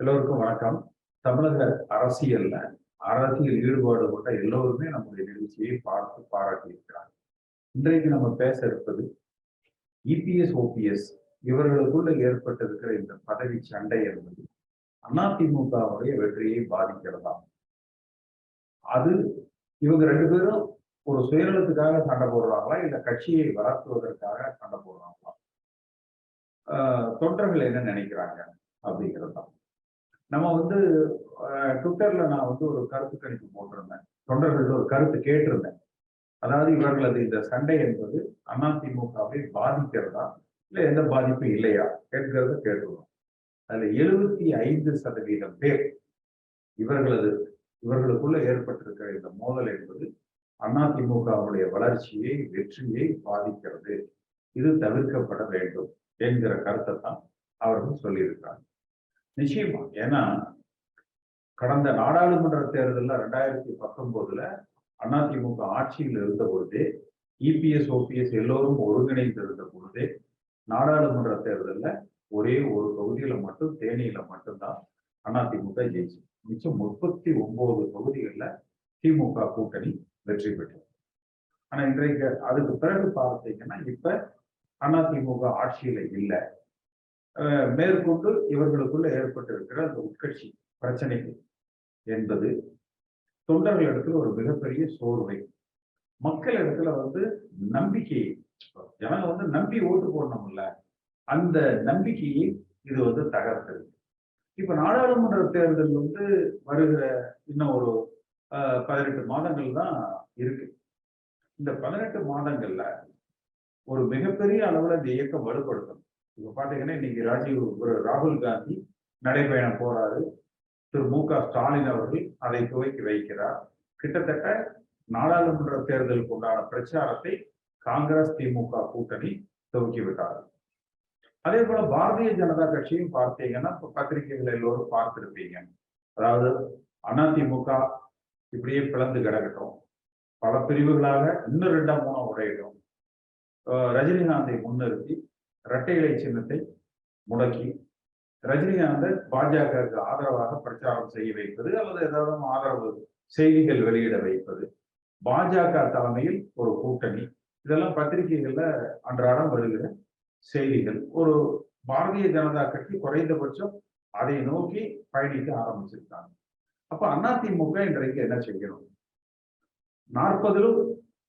எல்லோருக்கும் வணக்கம். தமிழக அரசியல்ல அரசியல் ஈடுபாடு கொண்ட எல்லோருமே நம்முடைய நிகழ்ச்சியை பார்த்து பாராட்டி இருக்கிறாங்க. இன்றைக்கு நம்ம பேச இருப்பது இபிஎஸ் ஓபிஎஸ் இவர்களுக்குள்ள ஏற்பட்டிருக்கிற இந்த பதவி சண்டை என்பது அதிமுகவுடைய வெற்றியை பாதிக்கிறதா? அது இவங்க ரெண்டு பேரும் ஒரு சுயநலத்துக்காக சண்டை போடுறாங்களா? இல்ல கட்சியை வளர்த்துவதற்காக சண்டை போடுறாங்களா? ஆஹ் தொண்டர்கள் என்ன நினைக்கிறாங்க அப்படிங்கிறது தான் நம்ம வந்து ட்விட்டர்ல நான் வந்து ஒரு கருத்து கணிப்பு போட்டிருந்தேன். தொண்டர்கள் ஒரு கருத்து கேட்டிருந்தேன். அதாவது இவர்களது இந்த சண்டை என்பது அதிமுகவை பாதிக்கிறதா? இல்ல எந்த பாதிப்பும் இல்லையா? கேட்கிறத கேட்டுருவோம். அதுல எழுபத்தி ஐந்து சதவீதம் பேர் இவர்களது இவர்களுக்குள்ள ஏற்பட்டிருக்கிற இந்த மோதல் என்பது அதிமுகவுடைய வளர்ச்சியை வெற்றியை பாதிக்கிறது. இது தவிர்க்கப்பட வேண்டும் என்கிற கருத்தை தான் அவர்கள் சொல்லியிருக்காங்க நிச்சயமா. ஏன்னா கடந்த நாடாளுமன்ற தேர்தலில் ரெண்டாயிரத்தி பத்தொன்பதுல அதிமுக ஆட்சியில் இருந்த பொழுதே இபிஎஸ் ஓபிஎஸ் எல்லோரும் ஒருங்கிணைந்து இருந்த பொழுதே நாடாளுமன்ற தேர்தலில் ஒரே ஒரு தொகுதியில மட்டும் தேனியில மட்டும்தான் அதிமுக ஜெயிச்சு. மிச்சம் முப்பத்தி ஒன்பது தொகுதிகளில் திமுக கூட்டணி வெற்றி பெற்றது. ஆனா இன்றைக்கு அதுக்கு பிறகு பார்த்தீங்கன்னா இப்ப அதிமுக ஆட்சியில இல்லை. மேற்கொண்டு இவர்களுக்குள்ள ஏற்பட்டிருக்கிற அந்த உட்கட்சி பிரச்சனைகள் என்பது தொண்டர்கள் இடத்துல ஒரு மிகப்பெரிய சோர்வை. மக்கள் இடத்துல வந்து நம்பிக்கையை ஜனங்க வந்து நம்பி ஓட்டு போடணும்ல அந்த நம்பிக்கையை இது வந்து தகர்த்தது. இப்ப நாடாளுமன்ற தேர்தல் வந்து வருகிற இன்னும் ஒரு பதினெட்டு மாதங்கள் தான் இருக்கு. இந்த பதினெட்டு மாதங்கள்ல ஒரு மிகப்பெரிய அளவுல இந்த இயக்கம் வலுப்படுத்தணும். இப்ப பாத்தீங்கன்னா இன்னைக்கு ராஜீவ் ராகுல் காந்தி நடைபயணம் போறாரு. திரு மு க ஸ்டாலின் அவர்கள் அதை துவக்கி வைக்கிறார். கிட்டத்தட்ட நாடாளுமன்ற தேர்தலுக்கு உண்டான பிரச்சாரத்தை காங்கிரஸ் திமுக கூட்டணி துவக்கி விட்டார் அதே போல பாரதிய ஜனதா கட்சியும் பார்த்தீங்கன்னா இப்ப பத்திரிகைகள் எல்லோரும் பார்த்திருப்பீங்க. அதாவது அதிமுக இப்படியே பிளந்து கிடக்கட்டும். பல பிரிவுகளாக இன்னும் ரெண்டாம் மூணா உடையிடும் ரஜினிகாந்தை முன்னிறுத்தி இரட்டை இலை சின்னத்தை முடக்கி ரஜினிகாந்தை பாஜகவுக்கு ஆதரவாக பிரச்சாரம் செய்ய வைப்பது அல்லது ஏதாவது ஆதரவு செய்திகள் வெளியிட வைப்பது. பாஜக தலைமையில் ஒரு கூட்டணி. இதெல்லாம் பத்திரிகைகள்ல அன்றாடம் வருகிற செய்திகள். ஒரு பாரதிய ஜனதா கட்சி குறைந்தபட்சம் அதை நோக்கி பயணிக்க ஆரம்பிச்சிருக்காங்க. அப்ப அதிமுக இன்றைக்கு என்ன செய்யணும்? நாற்பதிலும்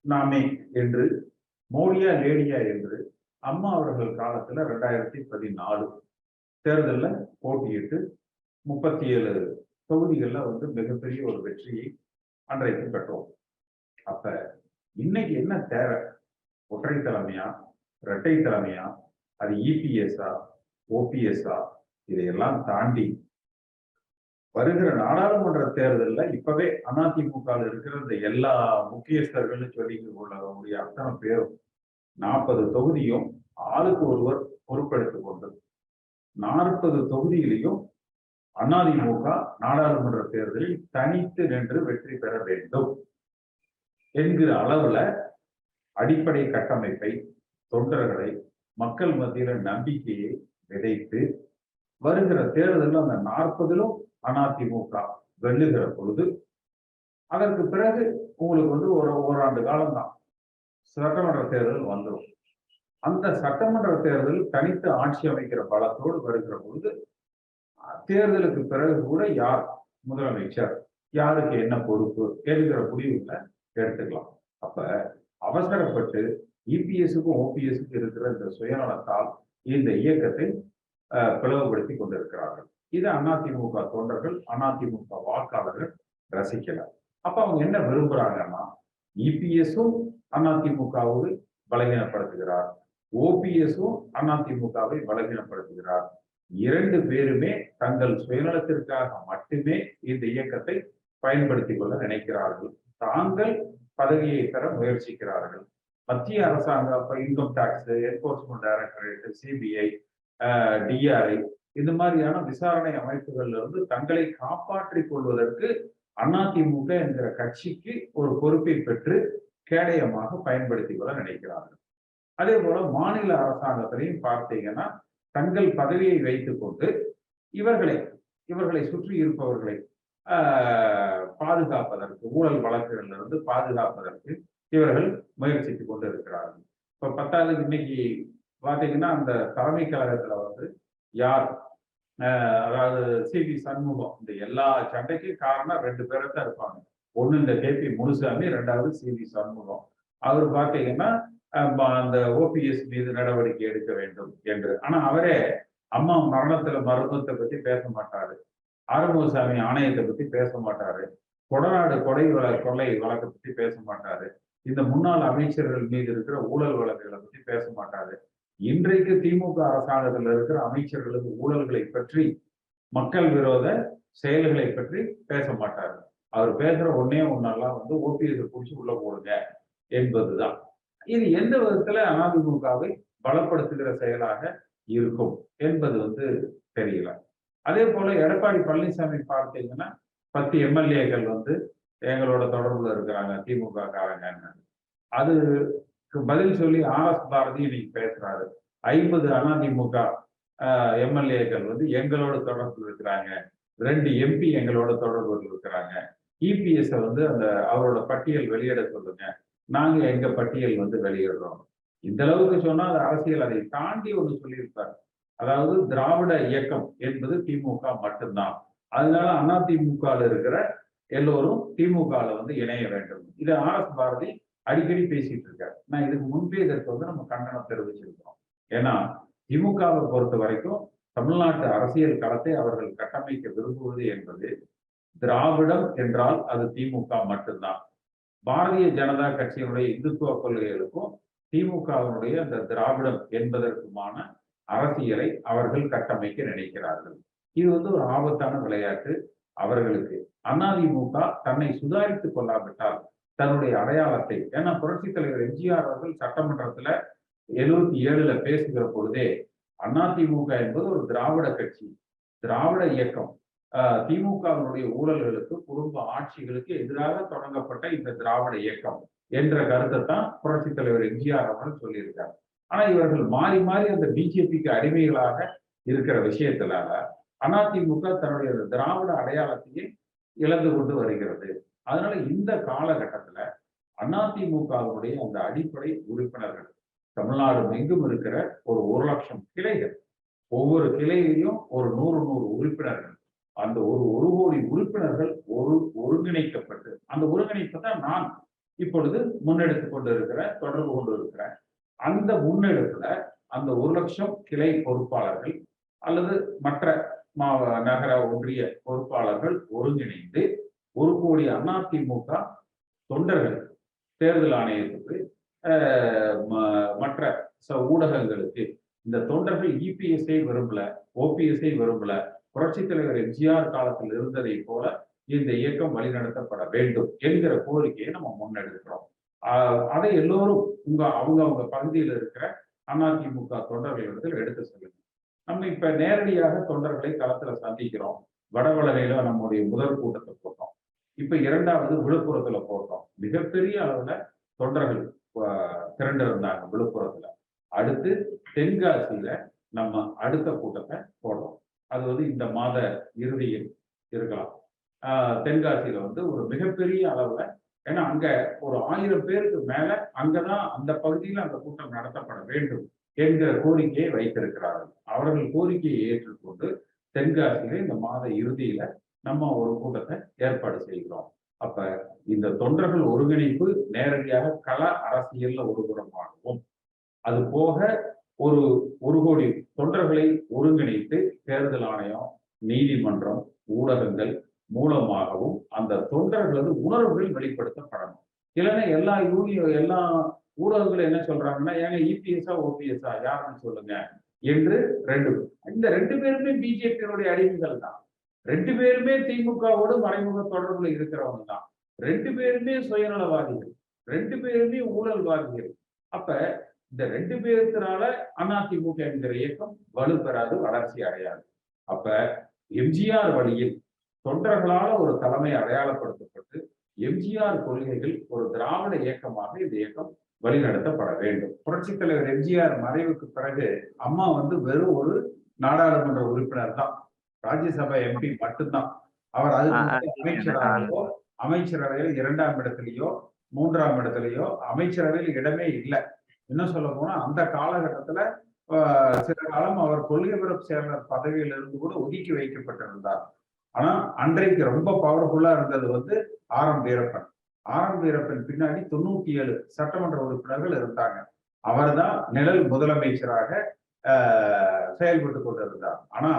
நாமே என்று மோடியா லேடியா என்று அம்மா அவர்கள் காலத்துல ரெண்டாயிரத்தி பதினாலு தேர்தலில் போட்டியிட்டு முப்பத்தி ஏழு தொகுதிகளில் வந்து மிகப்பெரிய ஒரு வெற்றியை அன்றைக்கு பெற்றோம். அப்ப இன்னைக்கு என்ன தேவை? ஒற்றை தலைமையா? இரட்டை தலைமையா? அது இபிஎஸ்ஆ? ஓபிஎஸ்ஆ? இதையெல்லாம் தாண்டி வருகிற நாடாளுமன்ற தேர்தலில் இப்பவே அதிமுக இருக்கிற இந்த எல்லா முக்கியஸ்தர்கள்னு சொல்லி கொள்ளக்கூடிய அத்தனை பேரும் நாற்பது தொகுதியும் ஆளுக்கு ஒருவர் பொறுப்பெடுத்துக் கொண்டது. நாற்பது தொகுதியிலையும் அதிமுக நாடாளுமன்ற தேர்தலில் தனித்து நின்று வெற்றி பெற வேண்டும் என்கிற அளவுல அடிப்படை கட்டமைப்பை தொண்டர்களை மக்கள் மத்தியில நம்பிக்கையை விதைத்து வருகிற தேர்தலில் அந்த நாற்பதிலும் அதிமுக வெல்லுகிற பொழுது அதற்கு பிறகு உங்களுக்கு வந்து ஒரு ஓராண்டு காலம்தான். சட்டமன்ற தேர்தல் வந்துடும் அந்த சட்டமன்ற தேர்தல் தனித்து ஆட்சி அமைக்கிற பலத்தோடு வருகிற பொழுது தேர்தலுக்கு பிறகு கூட யார் முதலமைச்சர் யாருக்கு என்ன பொறுப்பு என்கிற முடிவுகளை எடுத்துக்கலாம். அப்ப அவசரப்பட்டு இபிஎஸ்க்கும் ஓபிஎஸ்க்கும் இருக்கிற இந்த சுயநலத்தால் இந்த இயக்கத்தை பிளவுபடுத்தி கொண்டிருக்கிறார்கள். இது அதிமுக தொண்டர்கள் அதிமுக வாக்காளர்கள் ரசிக்கல. அப்ப அவங்க என்ன விரும்புறாங்கன்னா இபிஎஸும் அதிமுகவை பலகீனப்படுத்துகிறார். ஓபிஎஸும் அதிமுகவை பலகீனப்படுத்துகிறார். இரண்டு பேருமே தங்கள் சுயநலத்திற்காக மட்டுமே இந்த இயக்கத்தை பயன்படுத்தி கொள்ள நினைக்கிறார்கள். தாங்கள் பதவியை பெற முயற்சிக்கிறார்கள். மத்திய அரசாங்கம் income tax enforcement directorate CBI DRI இந்த மாதிரியான விசாரணை அமைப்புகள்ல இருந்து தங்களை காப்பாற்றிக் கொள்வதற்கு அதிமுக என்கிற கட்சிக்கு ஒரு பொறுப்பை பெற்று கேடயமாக பயன்படுத்தி கொள்ள நினைக்கிறார்கள். அதே போல மாநில அரசாங்கத்திலையும் பார்த்தீங்கன்னா தங்கள் பதவியை வைத்துக்கொண்டு இவர்களை இவர்களை சுற்றி இருப்பவர்களை பாதுகாப்பதற்கு ஊழல் வழக்குகளில் இருந்து பாதுகாப்பதற்கு இவர்கள் முயற்சித்து கொண்டு இருக்கிறார்கள் இப்போ பத்தாவது இன்னைக்கு பார்த்தீங்கன்னா அந்த தலைமை கழகத்துல வந்து யார் அதாவது சி வி சண்முகம் இந்த எல்லா சண்டைக்கும் காரணம் ரெண்டு பேரை தான் இருப்பாங்க. ஒன்று இந்த கே பி முனுசாமி ரெண்டாவது சிவி சண்முகம். அவர் பார்த்தீங்கன்னா அந்த ஓபிஎஸ் மீது நடவடிக்கை எடுக்க வேண்டும் என்று. ஆனா அவரே அம்மா மரணத்துல மருத்துவத்தை பத்தி பேச மாட்டாரு. ஆறுமுகசாமி ஆணையத்தை பத்தி பேச மாட்டாரு. கொடநாடு கொடை வழ- கொள்ளை வழக்கை பத்தி பேச மாட்டாரு. இந்த முன்னாள் அமைச்சர்கள் மீது இருக்கிற ஊழல் வழக்குகளை பத்தி பேச மாட்டாரு. இன்றைக்கு திமுக அரசாங்கத்தில் இருக்கிற அமைச்சர்களுக்கு ஊழல்களை பற்றி மக்கள் விரோத செயல்களை பற்றி பேச மாட்டார்கள் அவர் பேசுற ஒன்னே ஒன்னெல்லாம் வந்து ஓபிஎஸ் பிடிச்சி உள்ள போடுங்க என்பதுதான். இது எந்த விதத்துல அதிமுகவை பலப்படுத்துகிற செயலாக இருக்கும் என்பது வந்து தெரியல. அதே போல எடப்பாடி பழனிசாமி பார்த்தீங்கன்னா பத்து எம்எல்ஏக்கள் வந்து எங்களோட தொடர்புல இருக்கிறாங்க திமுக காரங்கன்னு. அதுக்கு பதில் சொல்லி ஆர் எஸ் பாரதி இன்னைக்கு பேசுறாரு. ஐம்பது அதிமுக எம்எல்ஏக்கள் வந்து எங்களோட தொடர்பு இருக்கிறாங்க. ரெண்டு எம்பி எங்களோட தொடர்புல இருக்கிறாங்க. இபிஎஸ் வந்து அந்த அவரோட பட்டியல் வெளியிட சொல்லுங்க. நாங்க எங்க பட்டியல் வந்து வெளியிடுறோம். இந்த அளவுக்கு சொன்னா அது அரசியல். அதை தாண்டி ஒண்ணு சொல்லியிருப்பார். அதாவது திராவிட இயக்கம் என்பது திமுக மட்டும்தான். அதனால அதிமுகல இருக்கிற எல்லோரும் திமுகவில் வந்து இணைய வேண்டும். இதை ஆர் எஸ் பாரதி அடிக்கடி பேசிட்டு இருக்காரு. நான் இதுக்கு முன்பே இதற்கு வந்து நம்ம கண்டனம் தெரிவிச்சிருக்கிறோம். ஏன்னா திமுகவை பொறுத்த வரைக்கும் தமிழ்நாட்டு அரசியல் களத்தை அவர்கள் கட்டமைக்க விரும்புவது என்பது திராவிடம் என்றால் அது திமுக மட்டும்தான். பாரதிய ஜனதா கட்சியினுடைய இந்துத்துவ கொள்கைகளுக்கும் திமுகவினுடைய அந்த திராவிடம் என்பதற்குமான அரசியலை அவர்கள் கட்டமைக்க நினைக்கிறார்கள். இது வந்து ஒரு ஆபத்தான விளையாட்டு அவர்களுக்கு. அதிமுக தன்னை சுதாரித்துக் கொள்ளாவிட்டால் தன்னுடைய அடையாளத்தை ஏன்னா புரட்சி தலைவர் எம்ஜிஆர் அவர்கள் சட்டமன்றத்துல எழுபத்தி ஏழுல பேசுகிற பொழுதே அதிமுக என்பது ஒரு திராவிட கட்சி திராவிட இயக்கம் திமுகவினுடைய ஊழல்களுக்கு குடும்ப ஆட்சிகளுக்கு எதிராக தொடங்கப்பட்ட இந்த திராவிட இயக்கம் என்ற கருத்தை தான் புரட்சி தலைவர் எம்ஜிஆர் அவர்கள் சொல்லியிருக்கார். ஆனா இவர்கள் மாறி மாறி அந்த பிஜேபிக்கு அடிமைகளாக இருக்கிற விஷயத்தினால அதிமுக தன்னுடைய திராவிட அடையாளத்தையே இழந்து கொண்டு வருகிறது. அதனால இந்த காலகட்டத்துல அதிமுகவினுடைய அந்த அடிப்படை உறுப்பினர்கள் தமிழ்நாடு எங்கும் இருக்கிற ஒரு ஒரு லட்சம் கிளைகள் ஒவ்வொரு கிளையிலையும் ஒரு நூறு நூறு உறுப்பினர்கள் அந்த ஒரு ஒரு கோடி உறுப்பினர்கள் ஒரு ஒருங்கிணைக்கப்பட்டு அந்த ஒருங்கிணைப்பு தான் நான் இப்பொழுது முன்னெடுத்து கொண்டு இருக்கிற தொடர்பு கொண்டு இருக்கிறேன் அந்த முன்னெடுப்புல அந்த ஒரு லட்சம் கிளை பொறுப்பாளர்கள் அல்லது மற்ற மாவ நகர ஒன்றிய பொறுப்பாளர்கள் ஒருங்கிணைந்து ஒரு கோடி அதிமுக தொண்டர்கள் தேர்தல் ஆணையத்துக்கு ம- மற்ற ச- ஊடகங்களுக்கு இபிஎஸ்ஐ விரும்பல ஓபிஎஸ்ஐ விரும்பல புரட்சி தலைவர் எம்ஜிஆர் காலத்தில் இருந்ததை போல இந்த இயக்கம் வழிநடத்தப்பட வேண்டும் என்கிற கோரிக்கையை நம்ம முன்னெடுக்கிறோம். அதை எல்லோரும் உங்க அவங்க அவங்க பகுதியில் இருக்கிற அதிமுக தொண்டர்களிடத்தில் எடுத்து செல்லுங்க. நம்ம இப்ப நேரடியாக தொண்டர்களை களத்துல சந்திக்கிறோம். வடவளவையில நம்முடைய முதல் கூட்டத்தை போட்டோம். இப்ப இரண்டாவது விழுப்புரத்துல போட்டோம். மிகப்பெரிய அளவுல தொண்டர்கள் திரண்டு இருந்தாங்க விழுப்புரத்துல. அடுத்து தென்காசியில நம்ம அடுத்த கூட்டத்தை போடுறோம். அது வந்து இந்த மாத இறுதியில் இருக்கலாம். ஆஹ், தென்காசியில வந்து ஒரு மிகப்பெரிய அளவுல ஏன்னா அங்க ஒரு ஆயிரம் பேருக்கு மேல அங்கதான் அந்த பகுதியில அந்த கூட்டம் நடத்தப்பட வேண்டும் என்கிற கோரிக்கையை வைத்திருக்கிறார்கள். அவர்கள் கோரிக்கையை ஏற்றுக்கொண்டு தென்காசியில இந்த மாத இறுதியில நம்ம ஒரு கூட்டத்தை ஏற்பாடு செய்கிறோம். அப்ப இந்த தொண்டர்கள் ஒருங்கிணைப்பு நேரடியாக கள அரசியல்ல ஒரு புறமாகவும் அது போக ஒரு ஒரு கோடி தொண்டர்களை ஒருங்கிணைத்து தேர்தல் ஆணையம் நீதிமன்றம் ஊடகங்கள் மூலமாகவும் அந்த தொண்டர்களது உணர்வுகள் வெளிப்படுத்தப்படணும். இல்லைன்னா எல்லா யூனியோ எல்லா ஊடகங்களும் என்ன சொல்றாங்கன்னா ஏங்க இபிஎஸ்ஆ ஓபிஎஸ்ஆ யாருன்னு சொல்லுங்க. என்று ரெண்டு இந்த ரெண்டு பேருமே பிஜேபியினுடைய அடிமைகள் தான். ரெண்டு பேருமே திமுகவோடு மறைமுக தொடர்புல இருக்கிறவங்க தான். ரெண்டு பேருமே சுயநலவாதிகள். ரெண்டு பேருமே ஊழல்வாதிகள். அப்ப இந்த ரெண்டு பேருத்தினால அதிமுக என்கிற இயக்கம் வலுப்பெறாது வளர்ச்சி அடையாது. அப்ப எம்ஜிஆர் வழியில் தொண்டர்களால ஒரு தலைமை அடையாளப்படுத்தப்பட்டு எம்ஜிஆர் கொள்கைகள் ஒரு திராவிட இயக்கமாக இந்த இயக்கம் வழிநடத்தப்பட வேண்டும். புரட்சித் தலைவர் எம்ஜிஆர் மறைவுக்கு பிறகு அம்மா வந்து வெறும் ஒரு நாடாளுமன்ற உறுப்பினர் தான். ராஜ்யசபா எம்பி மட்டும்தான். அவர் முன்னாடி அமைச்சராகவோ அமைச்சரவையில் இரண்டாம் இடத்துலயோ மூன்றாம் இடத்துலயோ அமைச்சரவையில் இடமே இல்லை. இன்னும் சொல்ல போனா அந்த காலகட்டத்துல சில காலம் அவர் கொள்கை பரப்பு செயலர் பதவியில இருந்து கூட ஒதுக்கி வைக்கப்பட்டிருந்தார். ஆனா அன்றைக்கு ரொம்ப பவர்ஃபுல்லா இருந்தது வந்து R M Veerappan. R M Veerappan பின்னாடி தொண்ணூத்தி ஏழு சட்டமன்ற உறுப்பினர்கள் இருந்தாங்க. அவர்தான் நிழல் முதலமைச்சராக ஆஹ், செயல்பட்டு கொண்டிருந்தார். ஆனா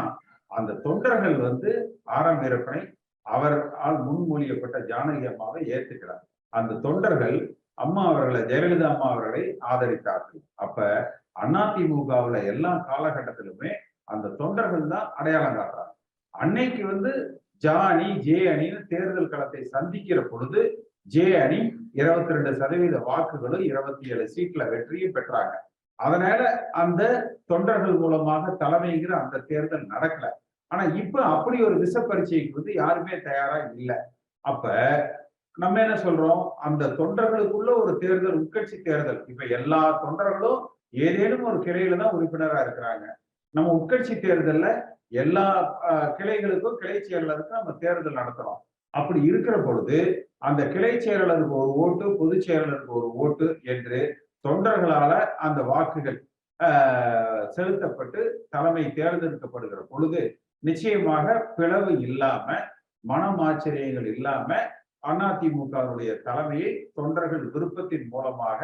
அந்த தொண்டர்கள் வந்து ஆர் எம் வீரப்பனை அவரால் முன்மொழியப்பட்ட ஜானகி அம்மாவை ஏத்துக்கிறார் அந்த தொண்டர்கள் அம்மா அவர்களை ஜெயலலிதா அம்மா அவர்களை ஆதரித்தார்கள். அப்ப அதிமுகவுல எல்லா காலகட்டத்திலுமே அந்த தொண்டர்கள் தான் அடையாளம் காட்டுறாங்க. அன்னைக்கு வந்து ஜா அணி ஜே அணின்னு தேர்தல் களத்தை சந்திக்கிற பொழுது ஜே அணி இருபத்தி ரெண்டு சதவீத வாக்குகளும் இருபத்தி ஏழு சீட்ல வெற்றியும் பெற்றாங்க. அதனால அந்த தொண்டர்கள் மூலமாக தலைமைங்கிற அந்த தேர்தல் நடக்கல. ஆனா இப்ப அப்படி ஒரு விஷ பரீட்சைக்கு வந்து யாருமே தயாரா இல்லை. அப்ப நம்ம என்ன சொல்றோம்? அந்த தொண்டர்களுக்குள்ள ஒரு தேர்தல் உட்கட்சி தேர்தல். இப்ப எல்லா தொண்டர்களும் ஏதேனும் ஒரு கிளையில தான் உறுப்பினரா இருக்கிறாங்க. நம்ம உட்கட்சி தேர்தல்ல எல்லா கிளைகளுக்கும் கிளை செயலாளருக்கும் நம்ம தேர்தல் நடத்துறோம். அப்படி இருக்கிற பொழுது அந்த கிளை செயலாளருக்கு ஒரு ஓட்டு பொதுச் செயலாளருக்கு ஒரு ஓட்டு என்று தொண்டர்களால அந்த வாக்குகள் செலுத்தப்பட்டு தலைமை தேர்ந்தெடுக்கப்படுகிற பொழுது நிச்சயமாக பிளவு இல்லாம மனமாச்சரியங்கள் இல்லாம அதிமுகவுடைய தலைமையை தொண்டர்கள் விருப்பத்தின் மூலமாக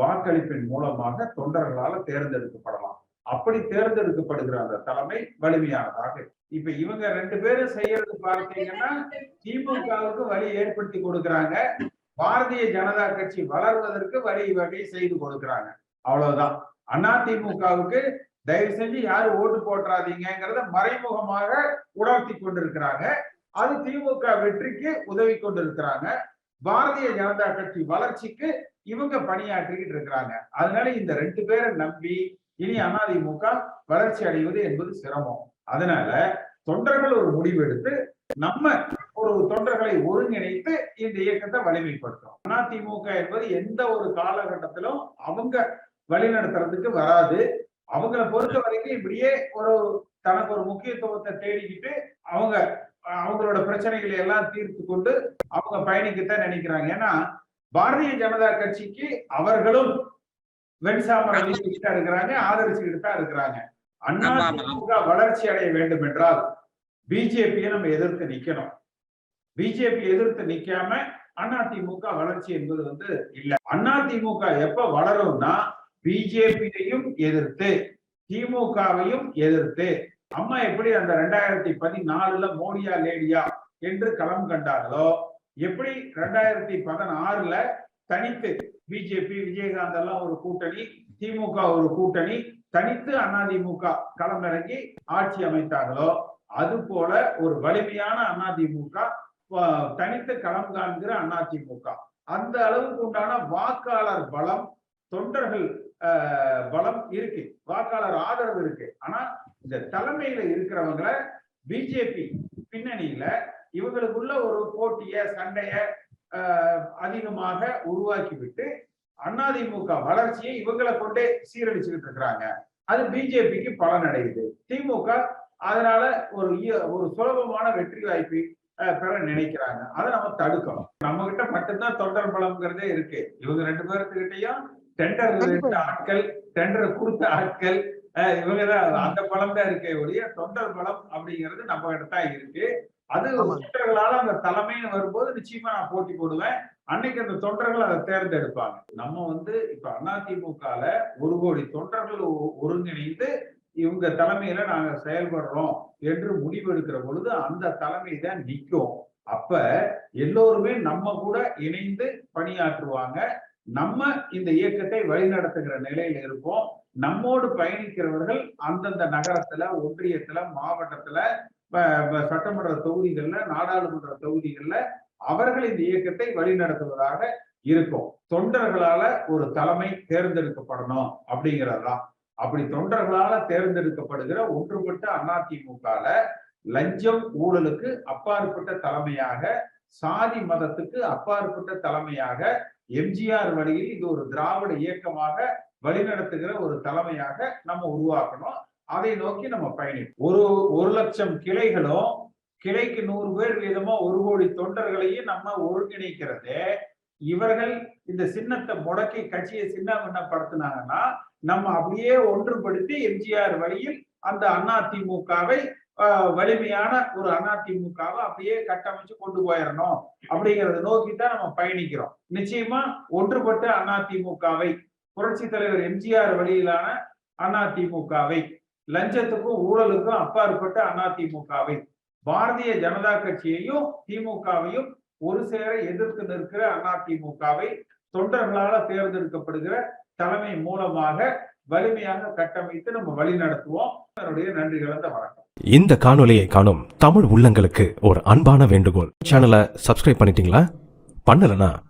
வாக்களிப்பின் மூலமாக தொண்டர்களால தேர்ந்தெடுக்கப்படலாம். அப்படி தேர்ந்தெடுக்கப்படுகிற அந்த தலைமை வலிமையானதாக இப்ப இவங்க ரெண்டு பேரும் செய்யறது பார்த்தீங்கன்னா திமுகவுக்கு வழி ஏற்படுத்தி கொடுக்கறாங்க. பாரதிய ஜனதா கட்சி வளர்வதற்கு வழி வகை செய்து கொடுக்கறாங்க. அவ்வளவுதான். அதிமுகவுக்கு தயவு செஞ்சு யாரும் ஓட்டு போட்டுறாதீங்கிறத மறைமுகமாக உணர்த்தி கொண்டிருக்கிறாங்க. அது திமுக வெற்றிக்கு உதவி கொண்டிருக்கிறாங்க. பாரதிய ஜனதா கட்சி வளர்ச்சிக்கு இவங்க பணியாற்றிக்கிட்டு இருக்கிறாங்க. அதனால இந்த ரெண்டு பேரை நம்பி இனி அதிமுக வளர்ச்சி அடைவது என்பது சிரமம். அதனால தொண்டர்கள் ஒரு முடிவு எடுத்து நம்ம ஒரு தொண்டர்களை ஒருங்கிணைத்து இந்த இயக்கத்தை வலிமைப்படுத்தும் அதிமுக என்பது எந்த ஒரு காலகட்டத்திலும் அவங்க வழிநடத்துறதுக்கு வராது. அவங்கள பொறுத்த வரைக்கும் இப்படியே ஒரு தனக்கு ஒரு முக்கியத்துவத்தை தேடிக்கிட்டு அவங்க அவங்களோட பிரச்சனைகளை எல்லாம் தீர்த்து கொண்டு அவங்க பயணிக்கத்தான் நினைக்கிறாங்க. ஏன்னா பாரதிய ஜனதா கட்சிக்கு அவர்களும் வெண்சாமரம் வீசிக்கிட்டு தான் இருக்கிறாங்க ஆதரிச்சுக்கிட்டு தான் இருக்கிறாங்க. ஆமா. அதிமுக வளர்ச்சி அடைய வேண்டும் என்றால் பிஜேபியை நம்ம எதிர்த்து நிக்கணும். பிஜேபி எதிர்த்து நிக்காம அதிமுக வளர்ச்சி என்பது வந்து இல்ல. அதிமுக எப்ப வளரும்னா பிஜேபியையும் எதிர்த்து திமுகவையும் எதிர்த்து. அம்மா எப்படி அந்த ரெண்டாயிரத்தி பதினாலுல மோடியா லேடியா என்று களம் கண்டார்களோ? எப்படி ரெண்டாயிரத்தி பதினாறுல தனித்து பிஜேபி விஜயகாந்த் எல்லாம் ஒரு கூட்டணி திமுக ஒரு கூட்டணி தனித்து அதிமுக களம் இறங்கி ஆட்சி அமைத்தார்களோ? அது போல ஒரு வலிமையான அதிமுக தனித்து களம் காண்கிற அதிமுக அந்த அளவுக்கு உண்டான வாக்காளர் பலம் தொண்டர்கள் பலம் இருக்கு. வாக்காளர் ஆதரவு இருக்கு. ஆனா இந்த தலைமையில இருக்கிறவங்களை பிஜேபி பின்னணியில இவங்களுக்குள்ள ஒரு போட்டிய சண்டைய அதிகமாக உருவாக்கி விட்டு அதிமுக வளர்ச்சியை இவங்களை கொண்டே சீரழிச்சுக்கிட்டு இருக்கிறாங்க. அது பிஜேபிக்கு பலன் அடையுது திமுக அதனால ஒரு ஒரு சுலபமான வெற்றி வாய்ப்பை பெற நினைக்கிறாங்க. அதை நம்ம தடுக்கணும். நம்ம கிட்ட மட்டும்தான் தொண்டர் பலம்ங்கிறதே இருக்கு. இவங்க ரெண்டு பேர்த்துக்கிட்டையும் டெண்டர் ஆட்கள் டெண்டர் கொடுத்த ஆட்கள் அஹ், இவங்கதான் அந்த பலம் தான் இருக்கே ஒழிய தொண்டர் பலம் அப்படிங்கிறது நம்ம தான் இருக்கு. அது. தொண்டர்களால அந்த தலைமைன்னு வரும்போது நிச்சயமா நான் போட்டி போடுவேன். அன்னைக்கு அந்த தொண்டர்கள் அதை தேர்ந்தெடுப்பாங்க. நம்ம வந்து இப்ப அதிமுகல ஒரு கோடி தொண்டர்கள் ஒருங்கிணைந்து இவங்க தலைமையில நாங்க செயல்படுறோம் என்று முடிவெடுக்கிற பொழுது அந்த தலைமை தான் நிற்கும் அப்ப எல்லோருமே நம்ம கூட இணைந்து பணியாற்றுவாங்க. நம்ம இந்த இயக்கத்தை வழிநடத்துகிற நிலையில இருப்போம். நம்மோடு பயணிக்கிறவர்கள் அந்தந்த நகரத்துல ஒன்றியத்துல மாவட்டத்துல சட்டமன்ற தொகுதிகள்ல நாடாளுமன்ற தொகுதிகள்ல அவர்கள் இந்த இயக்கத்தை வழிநடத்துவதாக இருக்கும். தொண்டர்களால ஒரு தலைமை தேர்ந்தெடுக்கப்படணும் அப்படிங்கிறதுதான். அப்படி தொண்டர்களால தேர்ந்தெடுக்கப்படுகிற ஒன்றுபட்ட அதிமுகல லஞ்சம் ஊழலுக்கு அப்பாற்பட்ட தலைமையாக சாதி மதத்துக்கு அப்பாற்பட்ட தலைமையாக எம்ஜிஆர் வழியில் இது ஒரு திராவிட இயக்கமாக வழிநடத்துகிற ஒரு தலைமையாக நம்ம உருவாக்கணும். அதை நோக்கி நம்ம பயணிப்போம். ஒரு ஒரு லட்சம் கிளைகளும் கிளைக்கு நூறு பேர் வீதமா ஒரு கோடி தொண்டர்களையும் நம்ம ஒருங்கிணைக்கிறது இவர்கள் இந்த சின்னத்தை முடக்கி கட்சியை சின்ன சின்னப்படுத்தினாங்கன்னா நம்ம அப்படியே ஒன்றுபடுத்தி எம்ஜிஆர் வழியில் அந்த அதிமுகவை வலிமையான ஒரு அதிமுகவை அப்படியே கட்டமைச்சு கொண்டு போயிடணும். அப்படிங்கறத நோக்கி தான் நம்ம பயணிக்கிறோம். நிச்சயமா ஒன்றுபட்ட அதிமுகவை புரட்சி தலைவர் எம்ஜிஆர் வழியிலான அதிமுகவை லஞ்சத்துக்கும் ஊழலுக்கும் அப்பாற்பட்ட அதிமுகவை பாரதிய ஜனதா கட்சியையும் திமுகவையும் ஒரு சேர எதிர்த்து நிற்கிற அதிமுகவை தொண்டர்களால தேர்ந்தெடுக்கப்படுகிற தலைமை மூலமாக வலிமையாக கட்டமைத்து நம்ம வழி நடத்துவோம். என்னுடைய நன்றி கலந்த வணக்கம். இந்த காணொலியை காணும் தமிழ் உள்ளங்களுக்கு ஒரு அன்பான வேண்டுகோள். சேனலை சப்ஸ்கிரைப் பண்ணிட்டீங்களா? பண்ணலன்னா